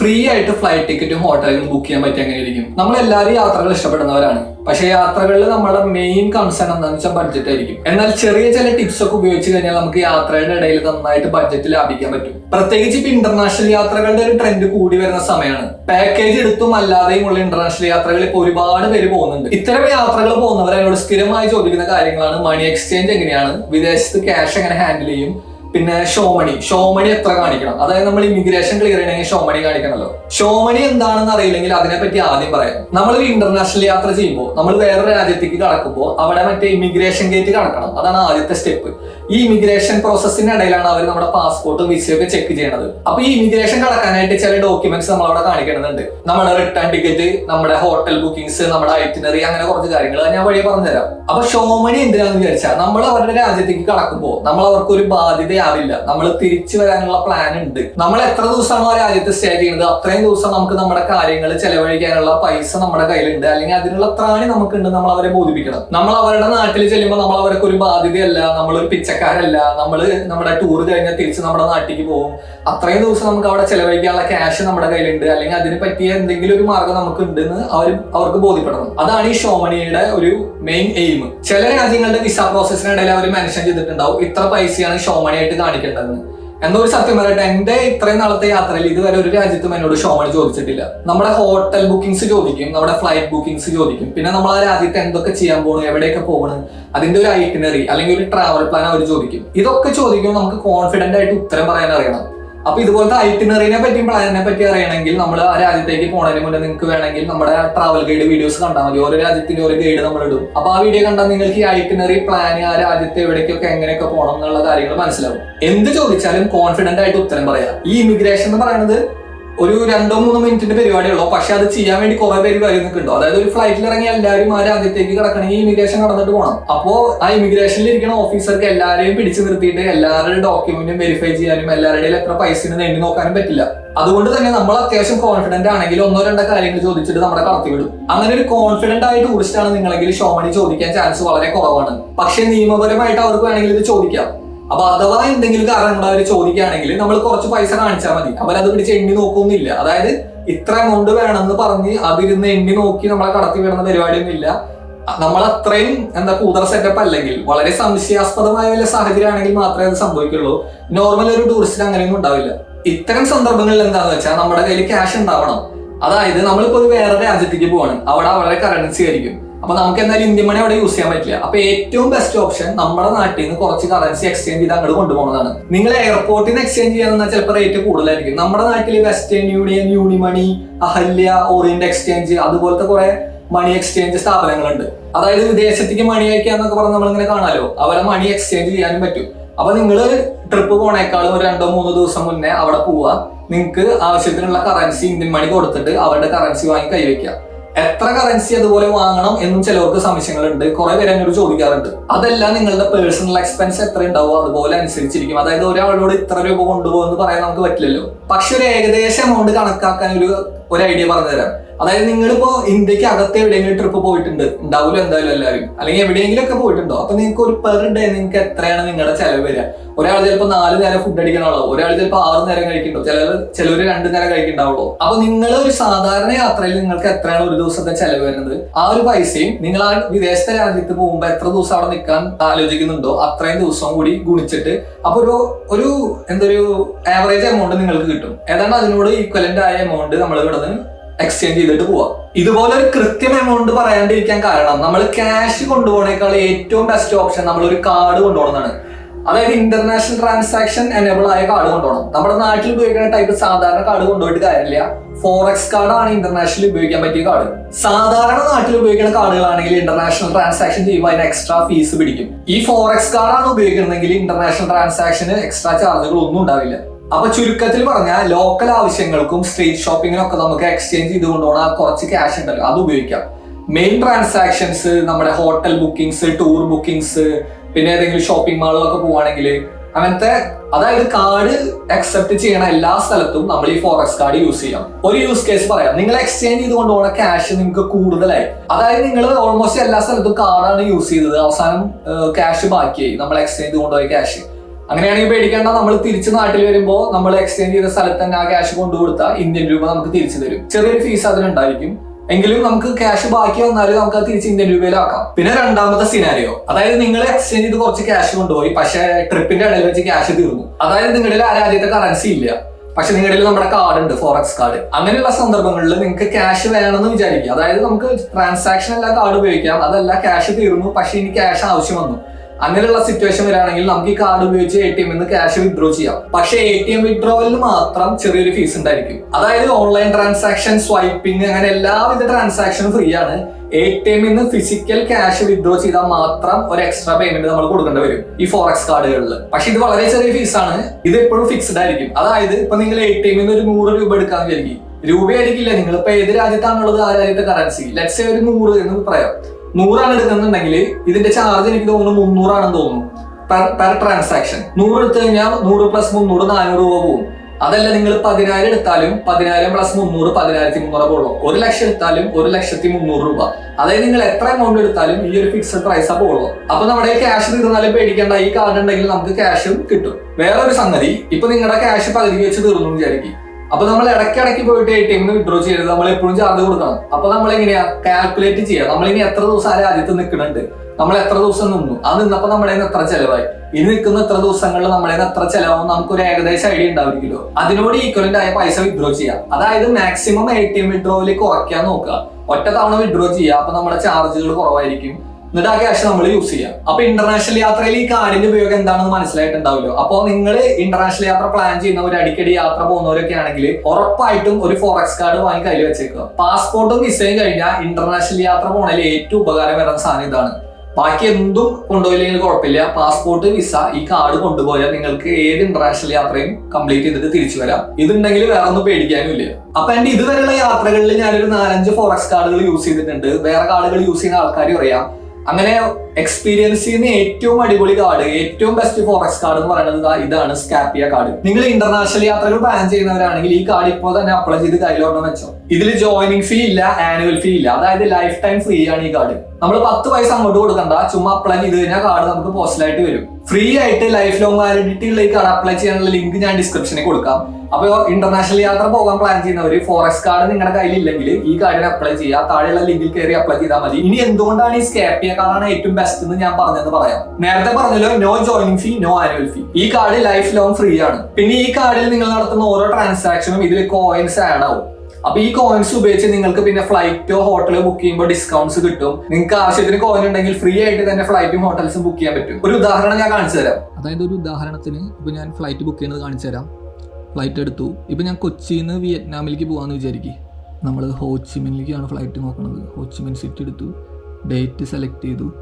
Free ആയിട്ട് flight ടിക്കറ്റും ഹോട്ടലും book ചെയ്യാൻ പറ്റി അങ്ങനെ ഇരിക്കും നമ്മൾ എല്ലാവരും യാത്രകൾ ഇഷ്ടപ്പെടുന്നവരാണ്. പക്ഷെ യാത്രകളിൽ നമ്മുടെ മെയിൻ കൺസേൺ എന്താണെന്ന് വെച്ചാൽ ബഡ്ജറ്റ് ആയിരിക്കും. എന്നാൽ ചെറിയ ചില ടിപ്സ് ഒക്കെ ഉപയോഗിച്ച് കഴിഞ്ഞാൽ നമുക്ക് യാത്രയുടെ ഇടയിൽ നന്നായിട്ട് ബഡ്ജറ്റ് ലാഭിക്കാൻ പറ്റും. പ്രത്യേകിച്ച് ഇപ്പൊ ഇന്റർനാഷണൽ യാത്രകളുടെ ഒരു ട്രെൻഡ് കൂടി വരുന്ന സമയമാണ് പാക്കേജ് എടുത്തും അല്ലാതെയും ഉള്ള ഇന്റർനാഷണൽ യാത്രകൾ ഇപ്പൊ ഒരുപാട് പേര് പോകുന്നുണ്ട്. ഇത്തരം യാത്രകൾ പോകുന്നവർ എന്നോട് സ്ഥിരമായി ചോദിക്കുന്ന കാര്യങ്ങളാണ്. മണി എക്സ്ചേഞ്ച് എങ്ങനെയാണ്? വിദേശത്ത് ക്യാഷ് എങ്ങനെ ഹാൻഡിൽ ചെയ്യും? പിന്നെ ഷോമണി ഷോമണി എത്ര കാണിക്കണം? അതായത് നമ്മൾ ഇമിഗ്രേഷൻ ക്ലിയർ ചെയ്യണമെങ്കിൽ ഷോമണി കാണിക്കണമല്ലോ ഷോമണി എന്താണെന്ന് അറിയില്ലെങ്കിൽ അതിനെപ്പറ്റി ആദ്യം പറയാം. നമ്മളൊരു ഇന്റർനാഷണൽ യാത്ര ചെയ്യുമ്പോൾ നമ്മൾ വേറെ രാജ്യത്തേക്ക് കടക്കുമ്പോൾ അവിടെ മറ്റേ ഇമിഗ്രേഷൻ ഗേറ്റ് കടക്കണം അതാണ് ആദ്യത്തെ സ്റ്റെപ്പ് ഈ ഇമിഗ്രേഷൻ പ്രോസസ്സിന്റെ ഇടയിലാണ് അവർ നമ്മുടെ പാസ്പോർട്ടും വിസയൊക്കെ ചെക്ക് ചെയ്യണത്. അപ്പൊ ഈ ഇമിഗ്രേഷൻ കടക്കാനായിട്ട് ചില ഡോക്യുമെന്റ്സ് നമ്മൾ അവിടെ കാണിക്കണമെന്നുണ്ട് നമ്മുടെ റിട്ടേൺ ടിക്കറ്റ് നമ്മുടെ ഹോട്ടൽ ബുക്കിംഗ്സ് നമ്മുടെ ഐറ്റിനറി അങ്ങനെ കുറച്ച് കാര്യങ്ങൾ ഞാൻ വഴി പറഞ്ഞുതരാം. അപ്പൊ ഷോമണി എന്തിനാന്ന് വിചാരിച്ചാൽ നമ്മൾ അവരുടെ രാജ്യത്തേക്ക് കടക്കുമ്പോൾ നമ്മൾ അവർക്ക് ഒരു ബാധ്യതയാവില്ല നമ്മൾ തിരിച്ചു വരാനുള്ള പ്ലാൻ ഉണ്ട്. നമ്മൾ എത്ര ദിവസമാണ് രാജ്യത്ത് സ്റ്റേ ചെയ്യുന്നത്? അത്രയും ദിവസം നമുക്ക് നമ്മുടെ കാര്യങ്ങൾ ചെലവഴിക്കാനുള്ള പൈസ നമ്മുടെ കയ്യിലുണ്ട്. അല്ലെങ്കിൽ അതിനുള്ള ത്രാണി നമുക്കുണ്ട് നമ്മൾ അവരെ ബോധിപ്പിക്കണം. നമ്മൾ അവരുടെ നാട്ടിൽ ചെല്ലുമ്പോൾ നമ്മൾ അവർക്ക് ഒരു ബാധ്യതയല്ല. നമ്മളൊരു പിച്ചക്കാരല്ല. നമ്മൾ നമ്മുടെ ടൂർ കഴിഞ്ഞാൽ തിരിച്ച് നമ്മുടെ നാട്ടിലേക്ക് പോകും. അത്രയും ദിവസം നമുക്ക് അവിടെ ചെലവഴിക്കാനുള്ള ക്യാഷ് നമ്മുടെ കയ്യിലുണ്ട്. അല്ലെങ്കിൽ അതിന് പറ്റിയ എന്തെങ്കിലും ഒരു മാർഗം നമുക്ക് ഉണ്ടെന്ന് അവർ അവർക്ക് ബോധ്യപ്പെടണം. അതാണ് ഈ ഷോമണിയുടെ ഒരു മെയിൻ എയിം ചില രാജ്യങ്ങളുടെ വിസ പ്രോസസ്സിനിടയിൽ അവർ മെൻഷൻ ചെയ്തിട്ടുണ്ടാവും. ഇത്ര പൈസയാണ് ഷോമണി ആയിട്ട് കാണിക്കേണ്ടതെന്ന് എന്നൊരു സത്യം പറയട്ടെ എന്റെ ഇത്രയും നാളത്തെ യാത്രയിൽ ഇതുവരെ ഒരു രാജ്യത്തും എന്നോട് ഷോമണി ചോദിച്ചിട്ടില്ല. നമ്മുടെ ഹോട്ടൽ ബുക്കിംഗ്സ് ചോദിക്കും നമ്മുടെ ഫ്ലൈറ്റ് ബുക്കിംഗ്സ് ചോദിക്കും. പിന്നെ നമ്മൾ ആ രാജ്യത്ത് എന്തൊക്കെ ചെയ്യാൻ പോകണം എവിടെയൊക്കെ പോകണം അതിന്റെ ഒരു ഐറ്റിനറി അല്ലെങ്കിൽ ഒരു ട്രാവൽ പ്ലാൻ അവർ ചോദിക്കും. ഇതൊക്കെ ചോദിക്കുമ്പോൾ നമുക്ക് കോൺഫിഡന്റ് ആയിട്ട് ഉത്തരം പറയാൻ അറിയണം. അപ്പൊ ഇതുപോലത്തെ ഐറ്റിനറിനെ പറ്റിയും പ്ലാനിനെ പറ്റി അറിയണമെങ്കിൽ നമ്മൾ ആ രാജ്യത്തേക്ക് പോണതിന് മുന്നേ നിങ്ങൾക്ക് വേണമെങ്കിൽ നമ്മുടെ ട്രാവൽ ഗൈഡ് വീഡിയോസ് കണ്ടാൽ മതി. ഓരോ രാജ്യത്തിന്റെ ഒരു ഗൈഡ് നമ്മൾ ഇടും. അപ്പൊ ആ വീഡിയോ കണ്ടാൽ നിങ്ങൾക്ക് ഈ ഐറ്റിനറി പ്ലാൻ ആ രാജ്യത്തെ എവിടേക്കൊക്കെ എങ്ങനെയൊക്കെ പോകണം എന്നുള്ള കാര്യങ്ങൾ മനസ്സിലാവും. എന്ത് ചോദിച്ചാലും കോൺഫിഡന്റ് ആയിട്ട് ഉത്തരം പറയാം. ഈ ഇമിഗ്രേഷൻ എന്ന് പറയുന്നത് ഒരു രണ്ടോ മൂന്നോ മിനിറ്റിന്റെ പരിപാടിയുള്ളൂ. പക്ഷെ അത് ചെയ്യാൻ വേണ്ടി കുറെ പേര് കാര്യം നിൽക്കുന്നുണ്ടോ അതായത് ഒരു ഫ്ലൈറ്റിൽ ഇറങ്ങി എല്ലാവരും ആ രാജ്യത്തേക്ക് കിടക്കണമെങ്കിൽ ഇമിഗ്രേഷൻ കടന്നിട്ട് പോകണം അപ്പോ ആ ഇമിഗ്രേഷനിൽ ഇരിക്കുന്ന ഓഫീസർക്ക് എല്ലാവരെയും പിടിച്ചു നിർത്തിയിട്ട് എല്ലാവരുടെ ഡോക്യുമെന്റും വെരിഫൈ ചെയ്യാനും എല്ലാവരുടെയും എത്ര പൈസ നേടി നോക്കാനും പറ്റില്ല. അതുകൊണ്ട് തന്നെ നമ്മൾ അത്യാവശ്യം കോൺഫിഡന്റ് ആണെങ്കിൽ ഒന്നോ രണ്ടോ കാര്യങ്ങൾ ചോദിച്ചിട്ട് നമ്മളെ കടത്തി വിടും. അങ്ങനെ ഒരു കോൺഫിഡന്റ് ആയി ടൂറിസ്റ്റ് ആണ് നിങ്ങളെങ്കിൽ ഷോമണി ചോദിക്കാൻ ചാൻസ് വളരെ കുറവാണ്. പക്ഷെ നിയമപരമായിട്ട് അവർക്ക് വേണമെങ്കിൽ ഇത് ചോദിക്കാം. അപ്പൊ അഥവാ എന്തെങ്കിലും കാരണം കാരണങ്ങൾ അവർ ചോദിക്കുകയാണെങ്കിൽ നമ്മൾ കുറച്ച് പൈസ കാണിച്ചാൽ മതി. അവരത് പിടിച്ച് എണ്ണി നോക്കൊന്നുമില്ല അതായത് ഇത്ര എമൗണ്ട് വേണമെന്ന് പറഞ്ഞ് അതിരുന്ന് എണ്ണി നോക്കി നമ്മളെ കടത്തി വിടുന്ന പരിപാടിയൊന്നും ഇല്ല നമ്മൾ അത്രയും എന്താ കൂതറ സെറ്റപ്പ് അല്ലെങ്കിൽ വളരെ സംശയാസ്പദമായ വല്ല സാഹചര്യമാണെങ്കിൽ മാത്രമേ അത് സംഭവിക്കുള്ളൂ. നോർമൽ ഒരു ടൂറിസ്റ്റിന് അങ്ങനെയൊന്നും ഉണ്ടാവില്ല. ഇത്തരം സന്ദർഭങ്ങളിൽ എന്താണെന്ന് വെച്ചാൽ നമ്മുടെ കയ്യിൽ ക്യാഷ് ഉണ്ടാവണം. അതായത് നമ്മളിപ്പോ ഒരു വേറെ രാജ്യത്തേക്ക് പോവാണ്. അവിടെ അവരുടെ കറൻസി ആയിരിക്കും. അപ്പൊ നമുക്ക് എന്തായാലും ഇന്ത്യൻ മണി അവിടെ യൂസ് ചെയ്യാൻ പറ്റില്ല. അപ്പൊ ഏറ്റവും ബെസ്റ്റ് ഓപ്ഷൻ നമ്മുടെ നാട്ടിൽ നിന്ന് കുറച്ച് കറൻസി എക്സ്ചേഞ്ച് ചെയ്ത് അങ്ങോട്ട് കൊണ്ടുപോകുന്നതാണ്. നിങ്ങൾ എയർപോർട്ടിൽ നിന്ന് എക്സ്ചേഞ്ച് ചെയ്യാന്ന് ചിലപ്പോൾ റേറ്റ് കൂടുതലായിരിക്കും. നമ്മുടെ നാട്ടിൽ western union Unimoni Ahalia orient exchange അതുപോലത്തെ കുറെ മണി എക്സ്ചേഞ്ച് സ്ഥാപനങ്ങളുണ്ട്. അതായത് വിദേശത്തേക്ക് മണി അയക്കാന്നൊക്കെ പറഞ്ഞ് നമ്മളിങ്ങനെ കാണാലോ? അവരെ മണി എക്സ്ചേഞ്ച് ചെയ്യാനും പറ്റും. അപ്പൊ നിങ്ങൾ ട്രിപ്പ് പോണേക്കാളും ഒരു രണ്ടോ മൂന്നോ ദിവസം മുന്നേ അവിടെ പോവുക. നിങ്ങൾക്ക് ആവശ്യത്തിനുള്ള കറൻസി ഇന്ത്യൻ മണി കൊടുത്തിട്ട് അവരുടെ കറൻസി വാങ്ങി കൈവയ്ക്കുക. എത്ര കറൻസി അതുപോലെ വാങ്ങണം എന്നും ചിലവർക്ക് സംശയങ്ങളുണ്ട്. കുറെ പേര് എന്നോട് ചോദിക്കാറുണ്ട്. അതെല്ലാം നിങ്ങളുടെ പേഴ്സണൽ എക്സ്പെൻസ് എത്ര ഉണ്ടാവും അതുപോലെ അനുസരിച്ചിരിക്കും. അതായത് ഒരാളോട് ഇത്ര രൂപ കൊണ്ടുപോകുമെന്ന് പറയാൻ നമുക്ക് പറ്റില്ലല്ലോ. പക്ഷെ ഒരു ഏകദേശ എമൗണ്ട് കണക്കാക്കാൻ ഒരു ഒരു ഐഡിയ പറഞ്ഞുതരാം. അതായത് നിങ്ങളിപ്പോ ഇന്ത്യയ്ക്ക് അകത്ത് എവിടെയെങ്കിലും ട്രിപ്പ് പോയിട്ടുണ്ട്. ഉണ്ടാവില്ല എന്തായാലും എല്ലാവരും? അല്ലെങ്കിൽ എവിടെയെങ്കിലും ഒക്കെ പോയിട്ടുണ്ടോ? അപ്പൊ നിങ്ങൾക്ക് ഒരു പെർ ഡേ നിങ്ങൾക്ക് എത്രയാണ് നിങ്ങളുടെ ചെലവ് വരിക? ഒരാൾ ചിലപ്പോൾ നാല് നേരം ഫുഡ് അടിക്കണുള്ളൂ ഒരാൾ ചിലപ്പോൾ ആറ് നേരം കഴിക്കണ്ടോ? ചിലർ ചിലവർ രണ്ട് നേരം കഴിക്കണ്ടാവുള്ളൂ. അപ്പൊ നിങ്ങൾ ഒരു സാധാരണ യാത്രയിൽ നിങ്ങൾക്ക് എത്രയാണ് ഒരു ദിവസത്തെ ചെലവ് വരുന്നത്? ആ ഒരു പൈസയും നിങ്ങൾ ആ വിദേശത്തെ രാജ്യത്ത് പോകുമ്പോൾ എത്ര ദിവസം അവിടെ നിൽക്കാൻ ആലോചിക്കുന്നുണ്ടോ? അത്രയും ദിവസം കൂടി ഗുണിച്ചിട്ട് അപ്പൊ ഒരു ഒരു എന്തൊരു ആവറേജ് എമൗണ്ട് നിങ്ങൾക്ക് കിട്ടും. ഏതാണ്ട് അതിനോട് ഈക്വലന്റ് ആയ എമൗണ്ട് നമ്മൾ ഇവിടെ നിന്ന് എക്സ്ചേഞ്ച് ചെയ്തിട്ട് പോവാം. ഇതുപോലെ ഒരു കൃത്യം എമൗണ്ട് പറയാണ്ടിരിക്കാൻ കാരണം നമ്മൾ ക്യാഷ് കൊണ്ടുപോകണേക്കാൾ ഏറ്റവും ബെസ്റ്റ് ഓപ്ഷൻ നമ്മൾ ഒരു കാർഡ് കൊണ്ടുപോകുന്നതാണ് അതായത് ഇന്റർനാഷണൽ ട്രാൻസാക്ഷൻ എനേബിൾ ആയ കാർഡ് കൊണ്ടുപോകണം. നമ്മുടെ നാട്ടിൽ ഉപയോഗിക്കുന്ന ടൈപ്പ് സാധാരണ കാർഡ് കൊണ്ടുപോയിട്ട് കാര്യമില്ല. ഫോറക്സ് കാർഡാണ് ഇന്റർനാഷണൽ ഉപയോഗിക്കാൻ പറ്റിയ കാർഡ് സാധാരണ നാട്ടിൽ ഉപയോഗിക്കുന്ന കാർഡുകളാണെങ്കിൽ ഇന്റർനാഷണൽ ട്രാൻസാക്ഷൻ ചെയ്യുമ്പോൾ അതിന് എക്സ്ട്രാ ഫീസ് പിടിക്കും. ഈ ഫോറക്സ് കാർഡാണ് ഉപയോഗിക്കുന്നതെങ്കിൽ ഇന്റർനാഷണൽ ട്രാൻസാക്ഷന് എക്സ്ട്രാ ചാർജുകൾ ഒന്നും ഉണ്ടാവില്ല. അപ്പൊ ചുരുക്കത്തിൽ പറഞ്ഞാൽ ലോക്കൽ ആവശ്യങ്ങൾക്കും സ്ട്രീറ്റ് ഷോപ്പിങ്ങിനും ഒക്കെ നമുക്ക് എക്സ്ചേഞ്ച് ചെയ്ത് കൊണ്ടുപോകണ. കുറച്ച് ക്യാഷ് ഉണ്ടല്ലോ അത് ഉപയോഗിക്കാം. മെയിൻ ട്രാൻസാക്ഷൻസ് നമ്മുടെ ഹോട്ടൽ ബുക്കിംഗ്സ് ടൂർ ബുക്കിംഗ്സ് പിന്നെ ഏതെങ്കിലും ഷോപ്പിംഗ് മാളിലൊക്കെ പോവാണെങ്കിൽ അങ്ങനത്തെ അതായത് കാർഡ് അക്സെപ്റ്റ് ചെയ്യണ എല്ലാ സ്ഥലത്തും നമ്മൾ ഈ ഫോറക്സ് കാർഡ് യൂസ് ചെയ്യാം. ഒരു യൂസ് കേസ് പറയാം. നിങ്ങൾ എക്സ്ചേഞ്ച് ചെയ്തുകൊണ്ട് പോകുന്ന ക്യാഷ് നിങ്ങൾക്ക് കൂടുതലായി. അതായത് നിങ്ങൾ ഓൾമോസ്റ്റ് എല്ലാ സ്ഥലത്തും കാർഡാണ് യൂസ് ചെയ്തത്. അവസാനം ക്യാഷ് ബാക്കിയായി. നമ്മൾ എക്സ്ചേഞ്ച് കൊണ്ടുപോയ ക്യാഷ് അങ്ങനെയാണെങ്കിൽ പേടിക്കേണ്ട നമ്മൾ തിരിച്ച് നാട്ടിൽ വരുമ്പോൾ നമ്മൾ എക്സ്ചേഞ്ച് ചെയ്ത സ്ഥലത്ത് തന്നെ ആ ക്യാഷ് കൊണ്ടുകൊടുത്താൽ ഇന്ത്യൻ രൂപ നമുക്ക് തിരിച്ചു തരും. ചെറിയൊരു ഫീസ് അതിനുണ്ടായിരിക്കും എങ്കിലും നമുക്ക് ക്യാഷ് ബാക്കി വന്നാലും നമുക്ക് അത് തിരിച്ച് ഇന്ത്യൻ രൂപയിലാക്കാം പിന്നെ രണ്ടാമത്തെ സിനാരിയോ അതായത് നിങ്ങൾ എക്സ്ചേഞ്ച് ചെയ്ത് കുറച്ച് ക്യാഷ് കൊണ്ടുപോയി പക്ഷേ ട്രിപ്പിന്റെ ഇടയിൽ വെച്ച് ക്യാഷ് തീർന്നു. അതായത് നിങ്ങളുടെ ആ രാജ്യത്തെ കറൻസി ഇല്ല. പക്ഷെ നിങ്ങളുടെ നമ്മുടെ കാർഡ് ഉണ്ട് ഫോറക്സ് കാർഡ് അങ്ങനെയുള്ള സന്ദർഭങ്ങളിൽ നിങ്ങൾക്ക് ക്യാഷ് വേണമെന്ന് വിചാരിക്കുക. അതായത് നമുക്ക് ട്രാൻസാക്ഷൻ എല്ലാ കാർഡ് ഉപയോഗിക്കാം. അതല്ല ക്യാഷ് തീർന്നു പക്ഷെ ഇനി ക്യാഷ് ആവശ്യം വന്നു. അങ്ങനെയുള്ള സിറ്റുവേഷൻ വരാണെങ്കിൽ നമുക്ക് ഈ കാർഡ് ഉപയോഗിച്ച് എ ടി എമ്മിൽ നിന്ന് ക്യാഷ് വിഡ്രോ ചെയ്യാം. പക്ഷേ എ ടി എം വിഡ്രോവലിന് മാത്രം ചെറിയൊരു ഫീസ് ഉണ്ടായിരിക്കും. അതായത് ഓൺലൈൻ ട്രാൻസാക്ഷൻ സ്വൈപ്പിംഗ് അങ്ങനെ എല്ലാവിധ ട്രാൻസാക്ഷനും ഫ്രീ ആണ്. എ ടി എമ്മിൽ നിന്ന് ഫിസിക്കൽ ക്യാഷ് വിഡ്രോ ചെയ്താൽ മാത്രം ഒരു എക്സ്ട്രാ പേയ്മെന്റ് നമ്മൾ കൊടുക്കേണ്ടി വരും ഈ ഫോറക്സ് കാർഡുകളിൽ പക്ഷെ ഇത് വളരെ ചെറിയ ഫീസാണ് ഇത് എപ്പോഴും ഫിക്സ്ഡ് ആയിരിക്കും. അതായത് ഇപ്പൊ നിങ്ങൾ എ ടി എമ്മിൽ നിന്ന് ഒരു നൂറ് രൂപ എടുക്കാൻ വിചാരിക്കും. രൂപയായിരിക്കില്ല. നിങ്ങൾ ഇപ്പൊ ഏത് രാജ്യത്താണുള്ളത് ആ രാജ്യത്തെ കറൻസി ലെറ്റ്സ് ഒരു നൂറ് എന്ന് പറയാം. നൂറാണ് എടുക്കുന്നുണ്ടെങ്കിൽ ഇതിന്റെ ചാർജ് എനിക്ക് തോന്നുന്നു മുന്നൂറാണെന്ന് തോന്നുന്നു. പെർ ട്രാൻസാക്ഷൻ നൂറ് എടുത്തു കഴിഞ്ഞാൽ നൂറ് പ്ലസ് മുന്നൂറ് നാനൂറ് രൂപ പോകും. അതല്ല നിങ്ങൾ പതിനായിരം എടുത്താലും പതിനായിരം പ്ലസ് മുന്നൂറ് പതിനായിരത്തി മുന്നൂറ് പോകുള്ളൂ ഒരു ലക്ഷം എടുത്താലും ഒരു ലക്ഷത്തി മുന്നൂറ് രൂപ. അതായത് നിങ്ങൾ എത്ര എമൗണ്ട് എടുത്താലും ഈ ഒരു ഫിക്സഡ് പ്രൈസാ പോകുള്ളൂ. അപ്പൊ നമ്മുടെ ക്യാഷ് തീർന്നാലും പേടിക്കേണ്ട. ഈ കാർഡ് ഉണ്ടെങ്കിൽ നമുക്ക് ക്യാഷും കിട്ടും. വേറൊരു സംഗതി ഇപ്പൊ നിങ്ങളുടെ ക്യാഷ് പകുതി വെച്ച് തീർന്നു വിചാരിക്കും. അപ്പൊ നമ്മൾ ഇടയ്ക്കിടയ്ക്ക് പോയിട്ട് എ ടി എമ്മിന് വിഡ്രോ ചെയ്യരുത്. നമ്മൾ എപ്പോഴും ചാർജ് കൊടുക്കണം. അപ്പൊ നമ്മൾ എങ്ങനെയാ കാൽക്കുലേറ്റ് ചെയ്യുക നമ്മൾ ഇനി എത്ര ദിവസം ആ രാജ്യത്ത് നിൽക്കുന്നുണ്ട്? നമ്മൾ എത്ര ദിവസം നിന്നു? ആ നിന്നപ്പോ നമ്മുടെ എത്ര ചെലവായി? ഇനി നിൽക്കുന്ന എത്ര ദിവസങ്ങളിൽ നമ്മളെ എത്ര ചെലവാകും നമുക്ക് ഒരു ഏകദേശം ഐഡിയ ഉണ്ടാവില്ലല്ലോ. അതിനോട് ഈക്വലന്റ് ആയ പൈസ വിഡ്രോ ചെയ്യാം. അതായത് മാക്സിമം എ ടി എം വിഡ്രോയിൽ കുറയ്ക്കാൻ നോക്കുക. ഒറ്റ തവണ വിഡ്രോ ചെയ്യുക അപ്പൊ നമ്മുടെ ചാർജുകൾ കുറവായിരിക്കും. എന്നിട്ട് ആ ക്യാഷ് നമ്മൾ യൂസ് ചെയ്യാം. അപ്പൊ ഇന്റർനാഷണൽ യാത്രയിൽ ഈ കാർഡിന്റെ ഉപയോഗം എന്താണെന്ന് മനസ്സിലായിട്ടുണ്ടാവില്ലോ അപ്പൊ നിങ്ങൾ ഇന്റർനാഷണൽ യാത്ര പ്ലാൻ ചെയ്യുന്ന ഒരു അടിക്കടി യാത്ര പോകുന്നവരൊക്കെ ആണെങ്കിൽ ഉറപ്പായിട്ടും ഒരു ഫോറക്സ് കാർഡ് വാങ്ങി കയ്യിൽ വെച്ചേക്കുക. പാസ്പോർട്ടും വിസയും കഴിഞ്ഞാൽ ഇന്റർനാഷണൽ യാത്ര പോകണതിൽ ഏറ്റവും ഉപകാരം വരുന്ന സാധനം ഇതാണ്. ബാക്കി എന്തും കൊണ്ടുപോയില്ലെങ്കിൽ കുഴപ്പമില്ല. പാസ്പോർട്ട് വിസ ഈ കാർഡ് കൊണ്ടുപോയാൽ നിങ്ങൾക്ക് ഏത് ഇന്റർനാഷണൽ യാത്രയും കംപ്ലീറ്റ് ചെയ്തിട്ട് തിരിച്ചു വരാം. ഇതുണ്ടെങ്കിൽ വേറെ ഒന്നും പേടിക്കാനും ഇല്ല. അപ്പൊ എന്റെ ഇതുവരെയുള്ള യാത്രകളിൽ ഞാനൊരു നാലഞ്ച് ഫോറക്സ് കാർഡുകൾ യൂസ് ചെയ്തിട്ടുണ്ട്. വേറെ കാർഡുകൾ യൂസ് ചെയ്യുന്ന ആൾക്കാരും അറിയാം അങ്ങനെ എക്സ്പീരിയൻസ് ചെയ്യുന്ന ഏറ്റവും അടിപൊളി കാർഡ് ഏറ്റവും ബെസ്റ്റ് ഫോറക്സ് കാർഡ് എന്ന് പറയുന്നത് ഇതാണ് സ്കാപ്പിയ കാർഡ് നിങ്ങൾ ഇന്റർനാഷണൽ യാത്രകൾ പ്ലാൻ ചെയ്യുന്നവരാണെങ്കിൽ ഈ കാർഡ് ഇപ്പോൾ തന്നെ അപ്ലൈ ചെയ്ത് കയ്യിലോട്ട് വെച്ചോ. ഇതിൽ ജോയിനിങ് ഫീ ഇല്ല ആനുവൽ ഫീ ഇല്ല. അതായത് ലൈഫ് ടൈം ഫ്രീ ആണ് ഈ കാർഡ് നമ്മൾ പത്ത് പൈസ അങ്ങോട്ട് കൊടുക്കണ്ട. ചുമ്മാ അപ്ലൈ ചെയ്ത് കഴിഞ്ഞാൽ കാർഡ് നമുക്ക് പോസ്റ്റലായിട്ട് വരും. ഫ്രീ ആയിട്ട് ലൈഫ് ലോങ് വാലിഡിറ്റി ഉള്ള ഈ കാർഡ് അപ്ലൈ ചെയ്യാനുള്ള ലിങ്ക് ഞാൻ ഡിസ്ക്രിപ്ഷനിൽ കൊടുക്കാം. അപ്പോൾ ഇന്റർനാഷണൽ യാത്ര പോകാൻ പ്ലാൻ ചെയ്യുന്നവർ ഫോറസ്റ്റ് കാർഡ് നിങ്ങളുടെ കയ്യിലില്ലെങ്കിൽ ഈ കാർഡിന് അപ്ലൈ ചെയ്യുക. താഴെയുള്ള ലിങ്കിൽ കയറി അപ്ലൈ ചെയ്താൽ മതി. ഇനി എന്തുകൊണ്ടാണ് ഈ സ്കാപ്പിയ കാർഡാണ് ഏറ്റവും ബെസ്റ്റ് എന്ന് ഞാൻ പറഞ്ഞെന്ന് പറയാം. നേരത്തെ പറഞ്ഞല്ലോ no joining fee no annual fee ഈ കാർഡ് ലൈഫ് ലോങ് ഫ്രീ ആണ്. പിന്നെ ഈ കാർഡിൽ നിങ്ങൾ നടത്തുന്ന ഓരോ ട്രാൻസാക്ഷനും ഇതിൽ കോയിൻസ് ആഡ് ആവും. അപ്പൊ ഈ കോയിൻസ് ഉപയോഗിച്ച് നിങ്ങൾക്ക് പിന്നെ ഫ്ലൈറ്റോ ഹോട്ടലോ ബുക്ക് ചെയ്യുമ്പോൾ ഡിസ്കൗണ്ട്സ് കിട്ടും. നിങ്ങൾക്ക് ആവശ്യത്തിന് കോയിൻ ഉണ്ടെങ്കിൽ ഫ്രീ ആയിട്ട് തന്നെ ഫ്ലൈറ്റും ഹോട്ടൽസും ബുക്ക് ചെയ്യാൻ പറ്റും. ഒരു ഉദാഹരണം ഞാൻ കാണിച്ചു തരാം. അതായത് ഒരു ഉദാഹരണത്തിന് ഇപ്പൊ ഞാൻ ഫ്ലൈറ്റ് ബുക്ക് ചെയ്യുന്നത് കാണിച്ചു തരാം. ഫ്ലൈറ്റ് എടുത്തു. ഇപ്പൊ ഞാൻ കൊച്ചിയിൽ നിന്ന് വിയറ്റ്നാമിലേക്ക് പോകാമെന്ന് വിചാരിക്കും. നമ്മൾ ഹോച്ചിമിനിലേക്കാണ് ഫ്ലൈറ്റ് നോക്കുന്നത് ഹോച്ചിമിൻ സിറ്റി എടുത്തു. ഡേറ്റ് സെലക്ട് ചെയ്തു.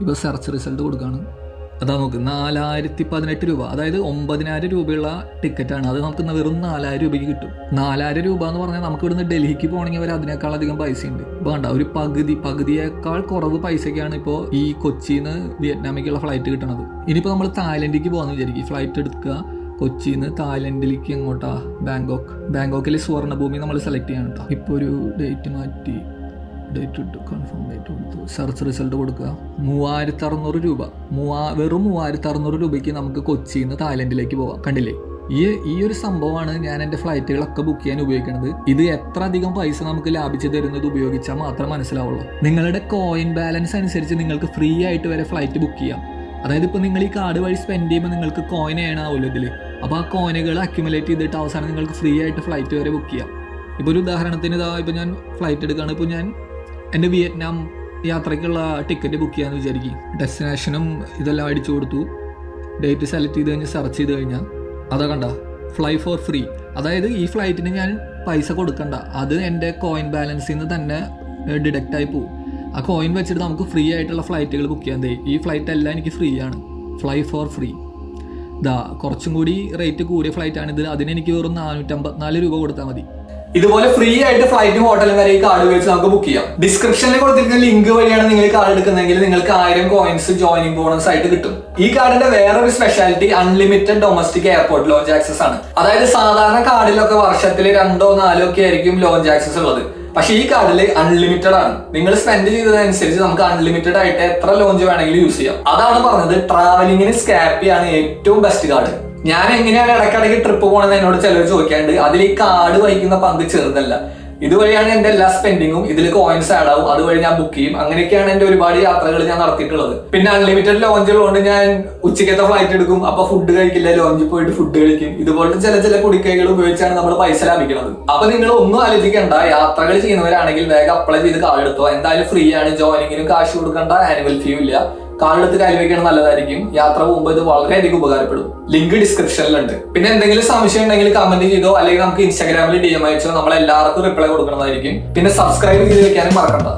ഇപ്പോൾ സെർച്ച് റിസൾട്ട് കൊടുക്കുകയാണ് അതാ നോക്ക് നാലായിരത്തി പതിനെട്ട് രൂപ. അതായത് ഒമ്പതിനായിരം രൂപയുള്ള ടിക്കറ്റാണ്. അത് നമുക്ക് വെറും നാലായിരം രൂപയ്ക്ക് കിട്ടും. നാലായിരം രൂപ എന്ന് പറഞ്ഞാൽ നമുക്ക് ഇവിടുന്ന് ഡൽഹിക്ക് പോകണമെങ്കിൽ വരെ അതിനേക്കാൾ അധികം പൈസയുണ്ട്. ഇപ്പോൾ വേണ്ട ഒരു പകുതി പകുതിയേക്കാൾ കുറവ് പൈസയ്ക്കാണ് ഇപ്പോൾ ഈ കൊച്ചിയിൽ നിന്ന് വിയറ്റ്നാമിലേക്കുള്ള ഫ്ലൈറ്റ് കിട്ടണത്. ഇനിയിപ്പോൾ നമ്മൾ തായ്ലൻഡിലേക്ക് പോകാമെന്ന് വിചാരിക്കും. ഫ്ലൈറ്റ് എടുക്കുക കൊച്ചിയിൽ നിന്ന് തായ്ലൻഡിലേക്ക് എങ്ങോട്ടാ? ബാങ്കോക്ക്. ബാങ്കോക്കിലെ സുവർണഭൂമി നമ്മൾ സെലക്ട് ചെയ്യണം കേട്ടോ. ഇപ്പോൾ ഒരു ഡേറ്റ് മാറ്റി ഡേറ്റ് ഇട്ടു കൺഫേം ഡേറ്റ് കൊടുത്തു സെർച്ച് റിസൾട്ട് കൊടുക്കുക. മൂവായിരത്തി അറുന്നൂറ് രൂപ. മൂവാ വെറും മൂവായിരത്തി അറുന്നൂറ് രൂപയ്ക്ക് നമുക്ക് കൊച്ചിയിൽ നിന്ന് തായ്ലൻഡിലേക്ക് പോവാം. കണ്ടില്ലേ? ഈ ഈ ഒരു സംഭവമാണ് ഞാൻ എന്റെ ഫ്ലൈറ്റുകളൊക്കെ ബുക്ക് ചെയ്യാൻ ഉപയോഗിക്കുന്നത് ഇത് എത്ര അധികം പൈസ നമുക്ക് ലാഭിച്ചു തരുന്നത് ഉപയോഗിച്ചാൽ മാത്രം മനസ്സിലാവുള്ളൂ. നിങ്ങളുടെ കോയിൻ ബാലൻസ് അനുസരിച്ച് നിങ്ങൾക്ക് ഫ്രീ ആയിട്ട് വരെ ഫ്ലൈറ്റ് ബുക്ക് ചെയ്യാം. അതായത് ഇപ്പോൾ നിങ്ങൾ ഈ കാർഡ് വഴി സ്പെൻഡ് ചെയ്യുമ്പോൾ നിങ്ങൾക്ക് കോയിൻ ഏണാവുമല്ലോ ഇതിൽ അപ്പോൾ ആ കോയിനുകൾ അക്യുമുലേറ്റ് ചെയ്തിട്ട് അവസാനം നിങ്ങൾക്ക് ഫ്രീ ആയിട്ട് ഫ്ലൈറ്റ് വരെ ബുക്ക് ചെയ്യാം. ഇപ്പോൾ ഒരു ഉദാഹരണത്തിന് ഇതാ ഇപ്പോൾ ഞാൻ ഫ്ലൈറ്റ് എടുക്കുകയാണ് ഇപ്പോൾ ഞാൻ എന്റെ വിയറ്റ്നാം യാത്രയ്ക്കുള്ള ടിക്കറ്റ് ബുക്ക് ചെയ്യാമെന്ന് വിചാരിക്കും. ഡെസ്റ്റിനേഷനും ഇതെല്ലാം അടിച്ചു കൊടുത്തു. ഡേറ്റ് സെലക്ട് ചെയ്ത് കഴിഞ്ഞ് സെർച്ച് ചെയ്ത് കഴിഞ്ഞാൽ അതാ കണ്ട ഫ്ലൈ ഫോർ ഫ്രീ അതായത് ഈ ഫ്ലൈറ്റിന് ഞാൻ പൈസ കൊടുക്കണ്ട. അത് എന്റെ കോയിൻ ബാലൻസിൽ നിന്ന് തന്നെ ഡിഡക്റ്റ് ആയി പോകും ആ കോയിൻ വെച്ചിട്ട് നമുക്ക് ഫ്രീ ആയിട്ടുള്ള ഫ്ലൈറ്റുകൾ ബുക്ക് ചെയ്യാൻ തേ ഈ ഫ്ലൈറ്റ് എല്ലാം എനിക്ക് ഫ്രീ ആണ്. ഫ്ലൈ ഫോർ ഫ്രീ ഇതാ കുറച്ചും കൂടി റേറ്റ് കൂടിയ ഫ്ലൈറ്റ് അതിനെനിക്ക് വെറും നാനൂറ്റമ്പത്തിനാല് രൂപ കൊടുത്താൽ മതി. ഇതുപോലെ ഫ്രീ ആയിട്ട് ഫ്ലൈറ്റും ഹോട്ടലും വരെ ഈ കാർഡ് ഉപയോഗിച്ച് നമുക്ക് ബുക്ക് ചെയ്യാം. ഡിസ്ക്രിപ്ഷനിൽ കൊടുത്തിരിക്കുന്ന ലിങ്ക് വഴിയാണ് നിങ്ങൾ കാർഡ് എടുക്കുന്നതെങ്കിൽ നിങ്ങൾക്ക് ആയിരം കോയിൻസ് ജോയിനിങ് ബോണസ് ആയിട്ട് കിട്ടും. ഈ കാർഡിന്റെ വേറൊരു speciality unlimited domestic airport lounge access ആണ്. അതായത് സാധാരണ കാർഡിലൊക്കെ വർഷത്തിൽ രണ്ടോ നാലോ ഒക്കെ ആയിരിക്കും ലോഞ്ച് ആക്സസ് ഉള്ളത്. പക്ഷെ ഈ കാർഡിൽ അൺലിമിറ്റഡ് ആണ്. നിങ്ങൾ സ്പെൻഡ് ചെയ്തതനുസരിച്ച് നമുക്ക് അൺലിമിറ്റഡ് ആയിട്ട് എത്ര ലോഞ്ച് വേണമെങ്കിലും യൂസ് ചെയ്യാം. അതാണ് പറഞ്ഞത് ട്രാവലിംഗിന് സ്കാപ്പി ആണ് ഏറ്റവും ബെസ്റ്റ് കാർഡ് ഞാൻ എങ്ങനെയാണ് ഇടയ്ക്കിടയ്ക്ക് ട്രിപ്പ് പോകണമെന്ന് എന്നോട് ചിലർ ചോദിക്കാണ്ട് അതിൽ ഈ കാർഡ് വഹിക്കുന്ന പങ്ക് ചെറുതല്ല. ഇതുവഴിയാണ് എന്റെ എല്ലാ സ്പെൻഡിങ്ങും ഇതിൽ കോയിൻസ് ആഡ് ആവും. അതുവഴി ഞാൻ ബുക്ക് ചെയ്യും. അങ്ങനെയൊക്കെയാണ് എന്റെ ഒരുപാട് യാത്രകൾ ഞാൻ നടത്തിയിട്ടുള്ളത്. പിന്നെ അൺലിമിറ്റഡ് ലോഞ്ച് ഉള്ളതുകൊണ്ട് ഞാൻ ഉച്ചക്കത്തെ ഫ്ലൈറ്റ് എടുക്കും. അപ്പൊ ഫുഡ് കഴിക്കില്ല ലോഞ്ചിൽ പോയിട്ട് ഫുഡ് കഴിക്കും. ഇതുപോലത്തെ ചില ചില കുടിക്കൈകൾ ഉപയോഗിച്ചാണ് നമ്മൾ പൈസ ലാഭിക്കുന്നത് അപ്പൊ നിങ്ങൾ ഒന്നും ആലോചിക്കേണ്ട. യാത്രകൾ ചെയ്യുന്നവരാണെങ്കിൽ വേഗം അപ്ലൈ ചെയ്ത് കാർഡ് എടുത്തോ. എന്തായാലും ഫ്രീ ആണ്. ജോയിനിങ്ങിനും കാശ് കൊടുക്കേണ്ട. ആനുവൽ ഫീ ഇല്ല. കാർഡ് എടുത്ത് നല്ലതായിരിക്കും. യാത്ര പോകുമ്പോൾ ഇത് വളരെയധികം ഉപകാരപ്പെടും. ലിങ്ക് ഡിസ്ക്രിപ്ഷനിലുണ്ട് പിന്നെ എന്തെങ്കിലും സംശയം ഉണ്ടെങ്കിൽ കമന്റ് ചെയ്തോ അല്ലെങ്കിൽ നമുക്ക് ഇൻസ്റ്റാഗ്രാമിൽ ഡി എം അയച്ചോ നമ്മൾ എല്ലാവർക്കും റിപ്ലൈ കൊടുക്കുന്നതായിരിക്കും പിന്നെ സബ്സ്ക്രൈബ് ചെയ്ത് വെക്കാനും മറക്കണ്ട.